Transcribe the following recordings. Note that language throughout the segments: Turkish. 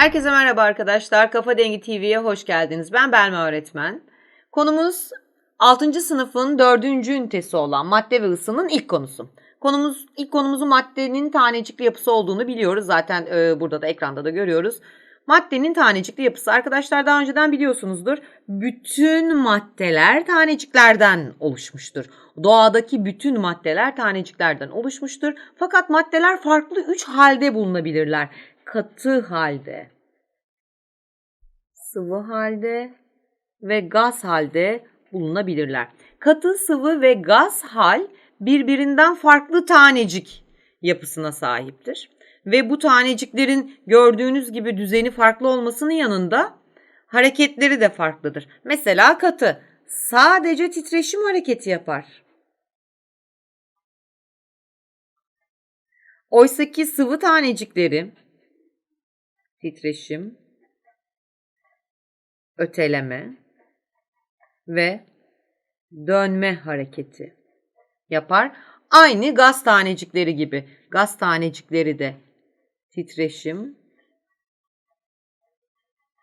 Herkese merhaba arkadaşlar. Kafa Dengi TV'ye hoş geldiniz. Ben Belma öğretmen. Konumuz 6. sınıfın 4. ünitesi olan madde ve ısının ilk konusu. Konumuz ilk konumuzun maddenin tanecikli yapısı olduğunu biliyoruz. Zaten e, burada da ekranda da görüyoruz. Maddenin tanecikli yapısı arkadaşlar daha önceden biliyorsunuzdur. Bütün maddeler taneciklerden oluşmuştur. Doğadaki bütün maddeler taneciklerden oluşmuştur. Fakat maddeler farklı üç halde bulunabilirler. Katı halde, sıvı halde ve gaz halde bulunabilirler. Katı, sıvı ve gaz hal birbirinden farklı tanecik yapısına sahiptir. Ve bu taneciklerin gördüğünüz gibi düzeni farklı olmasının yanında hareketleri de farklıdır. Mesela katı sadece titreşim hareketi yapar. Oysaki sıvı tanecikleri titreşim, öteleme ve dönme hareketi yapar. Aynı gaz tanecikleri gibi. Gaz tanecikleri de titreşim,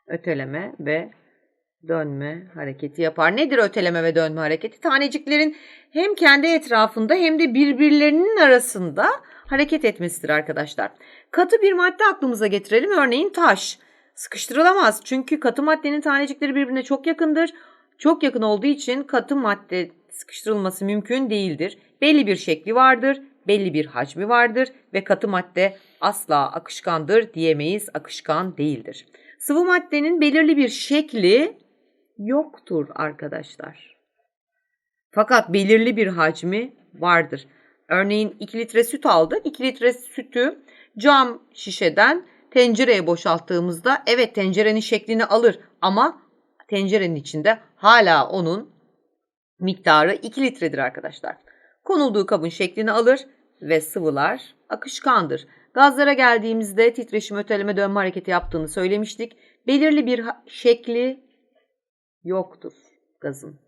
öteleme ve dönme hareketi yapar. Nedir öteleme ve dönme hareketi? Taneciklerin hem kendi etrafında hem de birbirlerinin arasında hareket etmesidir arkadaşlar. Katı bir madde aklımıza getirelim. Örneğin taş. Sıkıştırılamaz. Çünkü katı maddenin tanecikleri birbirine çok yakındır. Çok yakın olduğu için katı madde sıkıştırılması mümkün değildir. Belli bir şekli vardır, belli bir hacmi vardır ve katı madde asla akışkandır diyemeyiz, akışkan değildir. Sıvı maddenin belirli bir şekli yoktur arkadaşlar. Fakat belirli bir hacmi vardır. Örneğin 2 litre süt aldık. 2 litre sütü cam şişeden tencereye boşalttığımızda evet tencerenin şeklini alır ama tencerenin içinde hala onun miktarı 2 litredir arkadaşlar. Konulduğu kabın şeklini alır ve sıvılar akışkandır. Gazlara geldiğimizde titreşim öteleme dönme hareketi yaptığını söylemiştik. Belirli bir şekli yoktur gazın.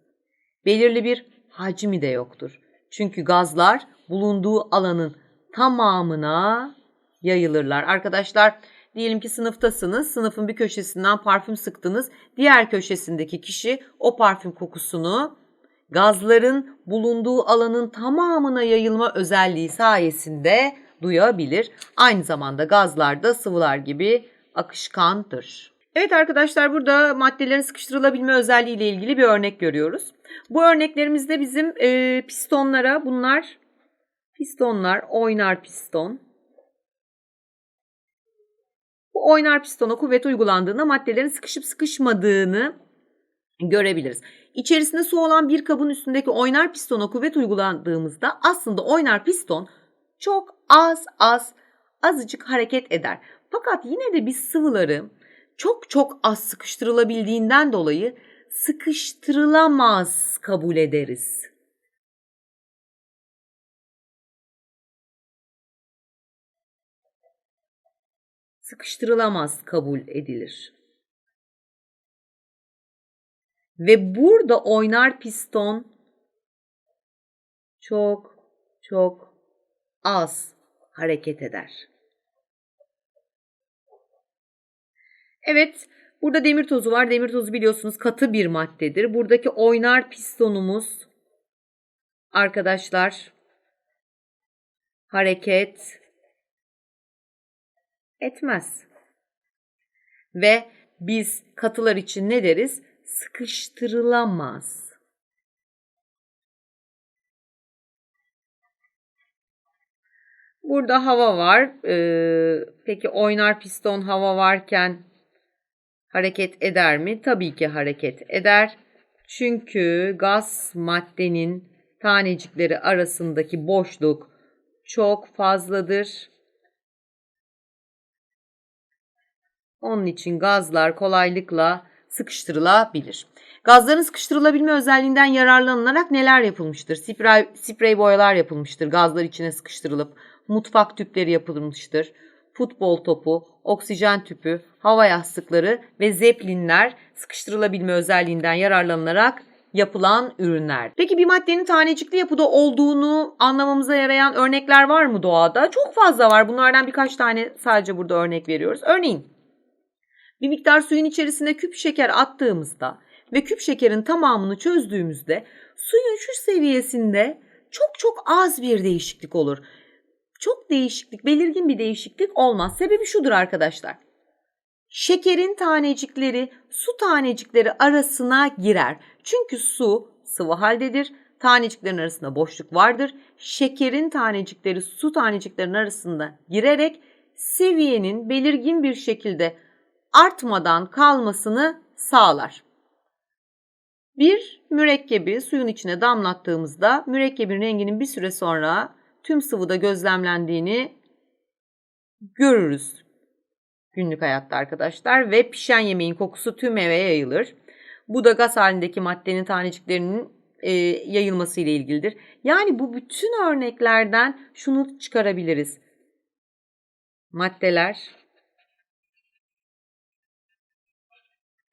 Belirli bir hacmi de yoktur. Çünkü gazlar bulunduğu alanın tamamına yayılırlar. Arkadaşlar diyelim ki sınıftasınız. Sınıfın bir köşesinden parfüm sıktınız. Diğer köşesindeki kişi o parfüm kokusunu gazların bulunduğu alanın tamamına yayılma özelliği sayesinde duyabilir. Aynı zamanda gazlar da sıvılar gibi akışkandır. Evet arkadaşlar burada maddelerin sıkıştırılabilme özelliği ile ilgili bir örnek görüyoruz. Bu örneklerimizde bizim e, pistonlara bunlar pistonlar oynar piston. Bu oynar pistona kuvvet uygulandığında maddelerin sıkışıp sıkışmadığını görebiliriz. İçerisinde su olan bir kabın üstündeki oynar pistona kuvvet uygulandığımızda aslında oynar piston çok az az azıcık hareket eder. Fakat yine de biz sıvıları çok çok az sıkıştırılabildiğinden dolayı sıkıştırılamaz kabul ederiz. Sıkıştırılamaz kabul edilir. Ve burada oynar piston çok çok az hareket eder. Evet, burada demir tozu var. Demir tozu biliyorsunuz katı bir maddedir. Buradaki oynar pistonumuz arkadaşlar hareket etmez. Ve biz katılar için ne deriz? Sıkıştırılamaz. Burada hava var. Ee, peki oynar piston hava varken hareket eder mi? Tabii ki hareket eder. Çünkü gaz maddenin tanecikleri arasındaki boşluk çok fazladır. Onun için gazlar kolaylıkla sıkıştırılabilir. Gazların sıkıştırılabilme özelliğinden yararlanılarak neler yapılmıştır? Sprey, sprey boyalar yapılmıştır. Gazlar içine sıkıştırılıp mutfak tüpleri yapılmıştır. Futbol topu, oksijen tüpü, hava yastıkları ve zeplinler sıkıştırılabilme özelliğinden yararlanılarak yapılan ürünler. Peki bir maddenin tanecikli yapıda olduğunu anlamamıza yarayan örnekler var mı doğada? Çok fazla var. Bunlardan birkaç tane sadece burada örnek veriyoruz. Örneğin Bir miktar suyun içerisine küp şeker attığımızda ve küp şekerin tamamını çözdüğümüzde suyun şu seviyesinde çok çok az bir değişiklik olur. Çok değişiklik, belirgin bir değişiklik olmaz. Sebebi şudur arkadaşlar. Şekerin tanecikleri su tanecikleri arasına girer. Çünkü su sıvı haldedir. Taneciklerin arasında boşluk vardır. Şekerin tanecikleri su taneciklerin arasında girerek seviyenin belirgin bir şekilde artmadan kalmasını sağlar. Bir mürekkebi suyun içine damlattığımızda mürekkebin renginin bir süre sonra tüm sıvıda gözlemlendiğini görürüz günlük hayatta arkadaşlar ve pişen yemeğin kokusu tüm eve yayılır. Bu da gaz halindeki maddenin taneciklerinin e, yayılması ile ilgilidir. Yani bu bütün örneklerden şunu çıkarabiliriz. Maddeler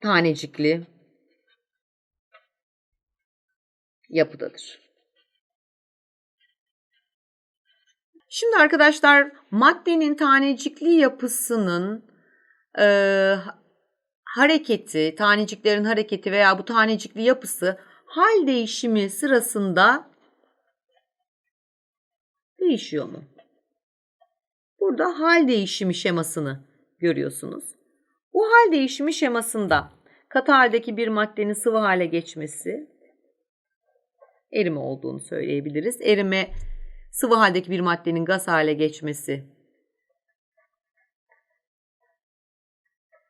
tanecikli yapıdadır. Şimdi arkadaşlar maddenin tanecikli yapısının e, hareketi, taneciklerin hareketi veya bu tanecikli yapısı hal değişimi sırasında değişiyor mu? Burada hal değişimi şemasını görüyorsunuz. Bu hal değişimi şemasında katı haldeki bir maddenin sıvı hale geçmesi erime olduğunu söyleyebiliriz. Erime sıvı haldeki bir maddenin gaz hale geçmesi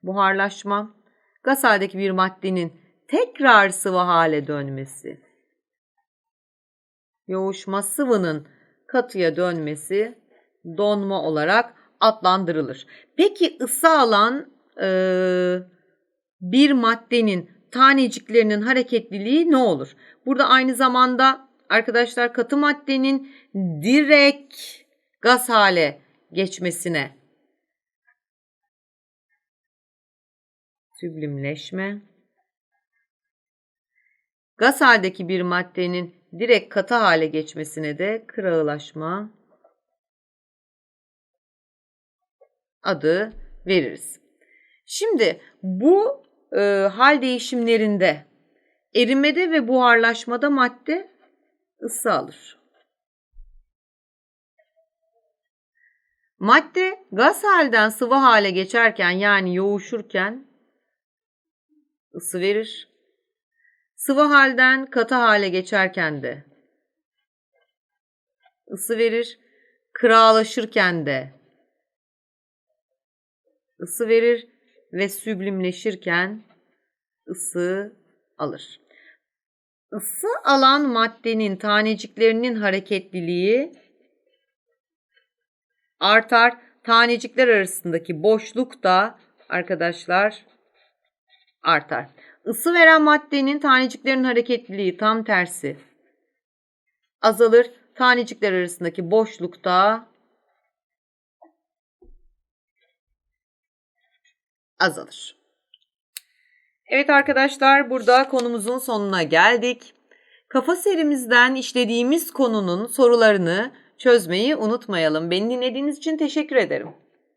buharlaşma, gaz haldeki bir maddenin tekrar sıvı hale dönmesi, yoğuşma sıvının katıya dönmesi donma olarak adlandırılır. Peki ısı alan e, bir maddenin taneciklerinin hareketliliği ne olur? Burada aynı zamanda arkadaşlar katı maddenin direkt gaz hale geçmesine süblimleşme gaz haldeki bir maddenin direkt katı hale geçmesine de kırağılaşma adı veririz. Şimdi bu e, hal değişimlerinde erimede ve buharlaşmada madde ısı alır. Madde gaz halden sıvı hale geçerken yani yoğuşurken ısı verir. Sıvı halden katı hale geçerken de ısı verir. Kıralaşırken de ısı verir ve süblimleşirken ısı alır. Isı alan maddenin taneciklerinin hareketliliği artar. Tanecikler arasındaki boşluk da arkadaşlar artar. Isı veren maddenin taneciklerin hareketliliği tam tersi azalır. Tanecikler arasındaki boşlukta azalır. Evet arkadaşlar burada konumuzun sonuna geldik. Kafa serimizden işlediğimiz konunun sorularını çözmeyi unutmayalım. Beni dinlediğiniz için teşekkür ederim.